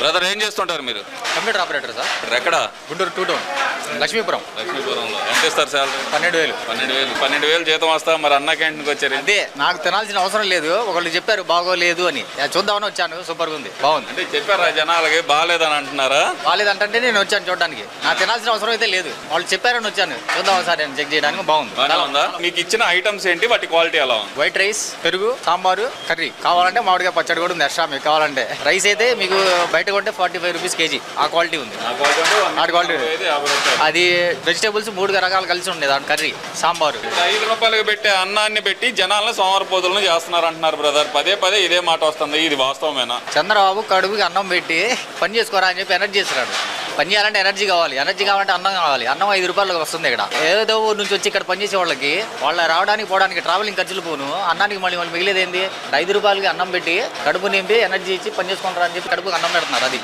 Brother ఏం చేస్తుంటారు మీరు? కంప్యూటర్ ఆపరేటర్ సార్ ఎక్కడ? Guntur two town Lakshmipuram. లక్ష్మీపురంలో. ఎంత ఇస్తారు శాలరీ పన్నెండు వేలు. పన్నెండు వేలు. పన్నెండు వేలు జీతం వస్తా మరి అన్న క్యాంటీన్కి వచ్చారు. అదే నాకు తినాల్సిన అవసరం లేదు. ఒకళ్ళు చెప్పారు బాగోలేదు అని. చూద్దామని వచ్చాను. సూపర్గా ఉంది. బాగుంది. అంటే చెప్పారా జనాలకి బాగాలేదని అంటున్నారా? బాగాలేదంటే నేను వచ్చాను చూడడానికి. నాకు తినాల్సిన అవసరం అయితే లేదు. వాళ్ళు చెప్పారని వచ్చాను. చూద్దాం ఒకసారి నేను చెక్ చేయడానికి. బాగుంది. బాగా ఉందా? మీకు ఇచ్చిన ఐటమ్స్ ఏంటి? వాటి క్వాలిటీ ఎలా ఉంది? వైట్ రైస్ పెరుగు సాంబారు కర్రీ. కావాలంటే మామిడికాయ పచ్చడి కూడా ఉంది. ఎక్స్ట్రా మీకు కావాలంటే. రైస్ అయితే మీకు బయట కొంటే ఫార్టీ ఫైవ్ రూపీస్ కేజీ. ఆ క్వాలిటీ ఉంది. ఆ క్వాలిటీ అంటే నాటు క్వాలిటీ. అది వెజిటేబుల్స్ మూడు రకాలు కలిసి ఉండేది దాని కర్రీ సాంబారు. ఐదు రూపాయలకి పెట్టే అన్నాన్ని పెట్టి జనాలను సోమరపోతులను చేస్తున్నారు అంటున్నారు బ్రదర్. పదే పదే ఇదే మాట వస్తుంది. ఇది వాస్తవమేనా? చంద్రబాబు కడుపుకి అన్నం పెట్టి పని చేసుకోరా అని చెప్పి ఎనర్జీ ఇస్తున్నాడు పని చేయాలంటే ఎనర్జీ కావాలి. ఎనర్జీ కావాలంటే అన్నం కావాలి. అన్నం ఐదు రూపాయలకు వస్తుంది ఇక్కడ. ఏదో ఊరు నుంచి వచ్చి ఇక్కడ పని చేసే వాళ్ళకి వాళ్ళ రావడానికి పోవడానికి ట్రావెలింగ్ ఖర్చులు పోను. అన్నానికి మళ్ళీ మళ్ళీ మిగిలేది ఏంది? ఐదు రూపాయలకి అన్నం పెట్టి కడుపు నింపి ఎనర్జీ ఇచ్చి పని చేసుకుంటారా అని చెప్పి కడుపుకి అన్నం పెడుతున్నారు అది.